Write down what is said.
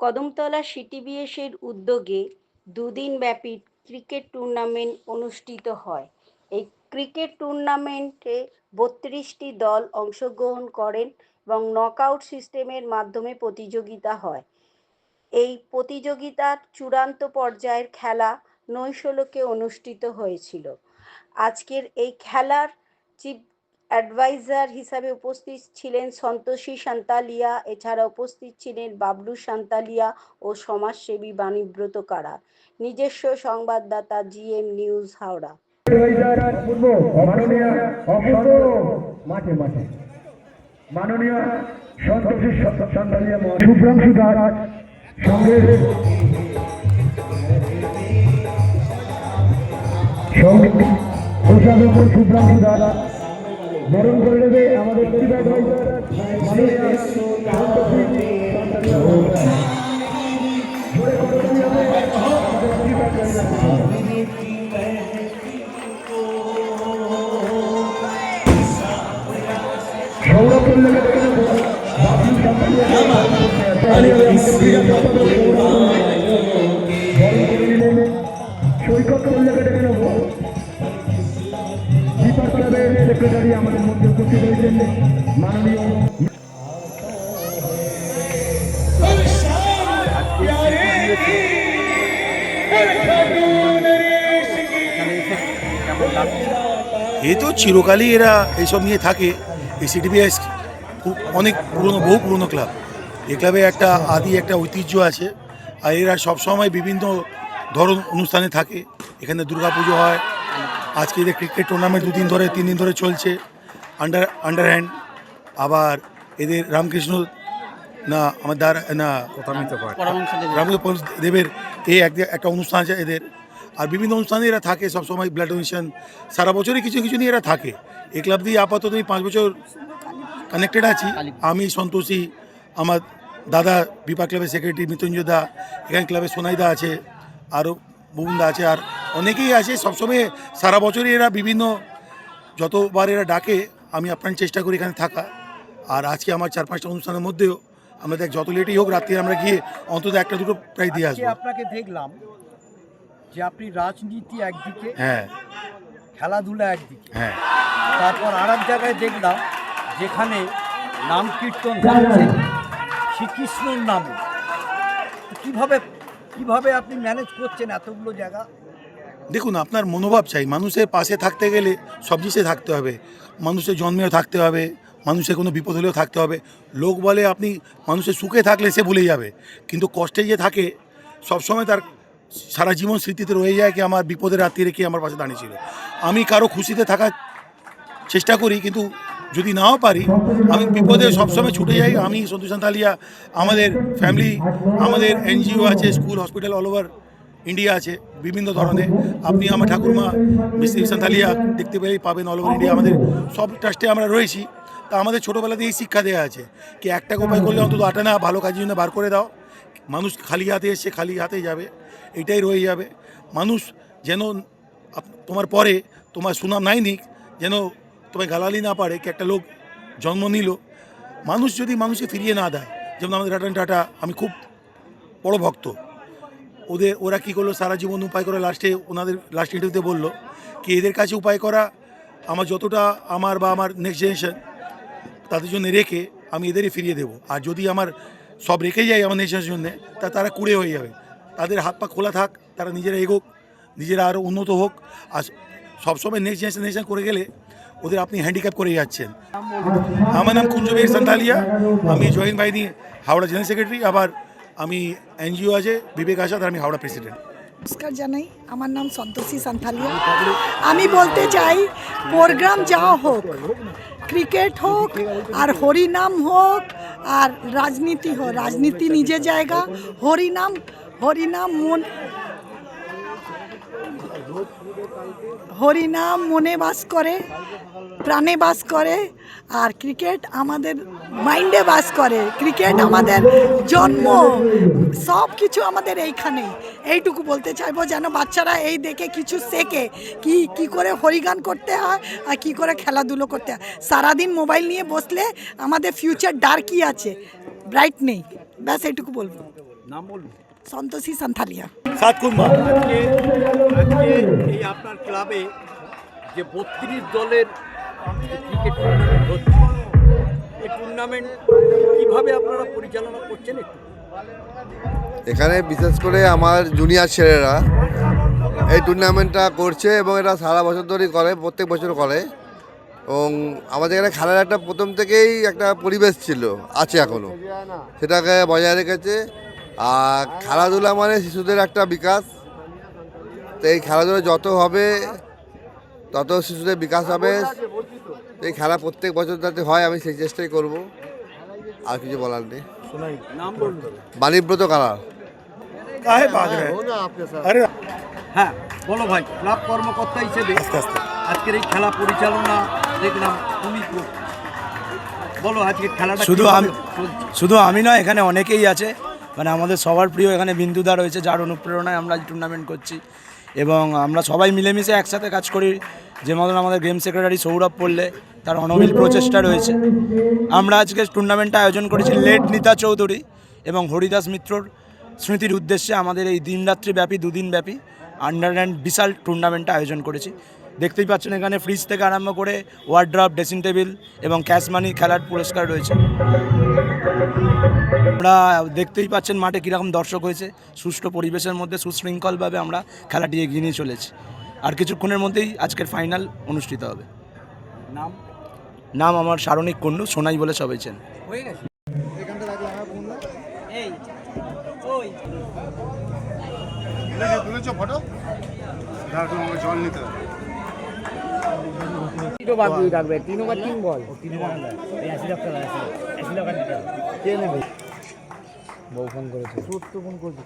Kadamtala city সিটিবিএসের উদ্যোগে দুদিন ব্যাপী ক্রিকেট টুর্নামেন্ট অনুষ্ঠিত হয়। এই ক্রিকেট টুর্নামেন্টে বত্রিশটি দল অংশগ্রহণ করেন এবং নকআউট সিস্টেমের মাধ্যমে প্রতিযোগিতা হয়। এই প্রতিযোগিতার চূড়ান্ত পর্যায়ের খেলা নৈশলোকে অনুষ্ঠিত হয়েছিল। আজকের এই খেলার চিফ অ্যাডভাইজার হিসাবে উপস্থিত ছিলেন সন্তোষী সান্তালিয়া, এছাড়া উপস্থিত ছিলেন বাবলু সান্তালিয়া ও সমাজসেবী বাণীব্রত কারা। নিজস্ব সংবাদদাতা জিএম নিউজ হাওড়া। প্রশাসক দাস। বরণ করে নেবে আমাদের চিফ অ্যাডভাইজার এ তো চিরকালই এরা এইসব নিয়ে থাকে। এই খুব অনেক পুরনো, বহু পুরনো ক্লাব। এই ক্লাবে একটা আদি, একটা ঐতিহ্য আছে। আর এরা সবসময় বিভিন্ন ধরন অনুষ্ঠানে থাকে। এখানে দুর্গাপুজো হয়। আজকে এদের ক্রিকেট টুর্নামেন্ট দুদিন ধরে তিন দিন ধরে চলছে। আন্ডার আন্ডার হ্যান্ড আবার এদের রামকৃষ্ণ, না, আমার দ্বারা, না, রামকৃষ্ণ দেবের এই এক একটা অনুষ্ঠান আছে এদের। আর বিভিন্ন অনুষ্ঠানে এরা থাকে, সবসময় ব্লাড ডোনেশন সারা বছরই কিছু কিছু নিয়ে এরা থাকে। এই ক্লাব দিয়ে আপাতত আমি পাঁচ বছর কানেক্টেড আছি। আমি সন্তোষী, আমার দাদা বিপা ক্লাবের সেক্রেটারি মৃত্যুঞ্জয় দা, এখানে ক্লাবে সোনাইদা আছে আরও বুবুন্দা আছে, আর অনেকেই আছে। সবসময় সারা বছরই এরা বিভিন্ন, যতবার এরা ডাকে, আমি আপনার চেষ্টা করি এখানে থাকা। আর আজকে আমার চার পাঁচটা অনুষ্ঠানের মধ্যেও আমরা দেখ যত লেটই হোক রাত্রে আমরা গিয়ে অন্তত একটা দুটো প্রায় দিয়ে আসব। আপনাকে দেখলাম যে আপনি রাজনীতি একদিকে হ্যাঁ। খেলাধুলা একদিকে। হ্যাঁ। তারপর আর এক জায়গায় দেখলাম যেখানে নাম কীর্তন হচ্ছে শ্রীকৃষ্ণর নামে। কীভাবে কীভাবে আপনি ম্যানেজ করছেন এতগুলো জায়গা? দেখুন আপনার মনোভাব চাই। মানুষের পাশে থাকতে গেলে সব জিনিসে থাকতে হবে। মানুষের জন্মেও থাকতে হবে। মানুষের কোনো বিপদ হলেও থাকতে হবে। লোক বলে আপনি মানুষের সুখে থাকলে সে ভুলে যাবে। কিন্তু কষ্টে যে থাকে, সবসময় তার সারা জীবন স্মৃতিতে রয়ে যায় কি আমার বিপদের রাত্রিরে কি আমার পাশে দাঁড়িয়েছিল আমি কারও খুশিতে থাকার চেষ্টা করি, কিন্তু যদি নাও পারি, আমি বিপদে সবসময় ছুটে যাই। আমি সন্তোষ সান্তালিয়া আমাদের ফ্যামিলি আমাদের এনজিও আছে school hospital all over India আছে, বিভিন্ন ধরনের। আপনি আমার ঠাকুরমা মিস্ত্রি সান্তালিয়া দেখতে পেলেই পাবেন অল ওভার ইন্ডিয়া আমাদের সব ট্রাস্টে আমরা রয়েছি। তা আমাদের ছোটোবেলাতে এই শিক্ষা দেওয়া আছে কি একটা উপায় করলে অন্তত আটা না ভালো কাজের জন্য বার করে দাও। মানুষ খালি হাতে এসে খালি হাতে যাবে, এটাই রয়ে যাবে। মানুষ যেন তোমার পরে তোমার সুনাম নাই নিক, যেন তোমায় গালালি না পারে, কি একটা লোক জন্ম নিল। মানুষ যদি মানুষকে ফিরিয়ে না দেয়, যেমন আমাদের রাটান টাটা, আমি খুব বড় ভক্ত। ওদের, ওরা কী করল, সারা জীবন উপায় করে লাস্টে ওনাদের, লাস্ট ইন্টারভিউতে বলল, কি এদের কাছে উপায় করা, আমার যতটা আমার বা আমার নেক্সট জেনারেশন তাদের জন্য রেখে আমি এদেরই ফিরিয়ে দেবো। আর যদি আমার সব রেখে যাই আমার নেশনের জন্যে, তা তারা কুড়ে হয়ে যাবে। তাদের হাত পা খোলা থাক, তারা নিজেরা এগোক, নিজেরা আরও উন্নত হোক। আর সবসময় নেক্সট জেনারেশন নেশন করে গেলে ওদের আপনি হ্যান্ডিক্যাপ করে যাচ্ছেন। আমার নাম কুঞ্জবীর সান্তালিয়া আমি জয়েন বাহিনী, হাওড়া জেনারেল সেক্রেটারি, আবার আমি এনজিও আছে, বিবেক আসাদ আমি হাওড়া প্রেসিডেন্ট। নমস্কার জানাই, আমার নাম সন্তোষী সান্থালিয়া আমি বলতে চাই, প্রোগ্রাম যা হোক ক্রিকেট হোক আর হরিনাম হোক আর রাজনীতি হোক। রাজনীতি নিজের জায়গা হরিনাম হরিনাম মন হরিনাম মনে বাস করে, প্রাণে বাস করে, আর ক্রিকেট আমাদের মাইন্ডে বাস করে। ক্রিকেট আমাদের জন্ম, সব কিছু আমাদের এইখানেই এইটুকু বলতে চাইব যেন বাচ্চারা এই দেখে কিছু শেখে। কি কি করে হরিগান করতে হয় আর কি করে খেলাধুলো করতে হয়। সারাদিন মোবাইল নিয়ে বসলে আমাদের ফিউচার ডার্কই আছে। ব্রাইট নেই। ব্যাস, এইটুকু বলব। নাম সন্তোষী সান্থালিয়া। সাত আজকে আজকে এই আপনার ক্লাবে যে বত্রিশ দলের ক্রিকেট টুর্নামেন্ট হচ্ছে এই টুর্নামেন্ট কীভাবে আপনারা পরিচালনা করছেন একটু? এখানে বিশেষ করে আমার জুনিয়র ছেলেরা এই টুর্নামেন্টটা করছে এবং এটা সারা বছর ধরেই করে প্রত্যেক বছর করে। এবং আমাদের এখানে খেলার একটা প্রথম থেকেই একটা পরিবেশ ছিল আছে এখনও সেটাকে বজায় রেখেছে। আর খেলাধুলা মানে শিশুদের একটা বিকাশ। তো এই খেলাধুলা যত হবে তত শিশুদের বিকাশ হবে। এই খেলা প্রত্যেক বছর যাতে হয় আমি সেই চেষ্টাই করব। আর কিছু বলার নেই। বাণীব্রত কালার কাহে ভাগ রে? আরে হ্যাঁ বলো ভাই ক্লাব কর্মকর্তা হিসেবে আজকের এই খেলা পরিচালনা দেখলাম তুমি বলো আজকে খেলাটা শুধু আমি শুধু আমি নয় এখানে অনেকেই আছে। মানে আমাদের সবার প্রিয় এখানে বিন্দুদা রয়েছে, যার অনুপ্রেরণায় আমরা টুর্নামেন্ট করছি। এবং আমরা সবাই মিলেমিশে একসাথে কাজ করি, যে মতন আমাদের গেম সেক্রেটারি সৌরভ পড়লে, তার অনবিল প্রচেষ্টা রয়েছে। আমরা আজকে টুর্নামেন্টটা আয়োজন করেছি লেট নিতা চৌধুরী এবং হরিদাস মিত্রর স্মৃতির উদ্দেশ্যে আমাদের এই দিনরাত্রি ব্যাপী দুদিন ব্যাপী আন্ডার অ্যান্ড বিশাল টুর্নামেন্টটা আয়োজন করেছি। দেখতেই পাচ্ছেন এখানে ফ্রিজ থেকে আরম্ভ করে ওয়ার্ড্রপ ড্রেসিং টেবিল এবং ক্যাশ মানি খেলার পুরস্কার রয়েছে। আমরা দেখতেই পাচ্ছেন মাঠে কীরকম দর্শক হয়েছে সুষ্ঠু পরিবেশের মধ্যে সুশৃঙ্খলভাবে আমরা খেলাটি এগিয়ে নিয়ে চলেছি। আর কিছুক্ষণের মধ্যেই আজকের ফাইনাল অনুষ্ঠিত হবে। নাম? নাম আমার সারণিক কুণ্ডু সোনাই বলে সবাই চেন। দুটো বাদ দুই থাকবে। তিন ওভার তিন বল। বউ ফোন করেছে সুর তো ফোন করেছে।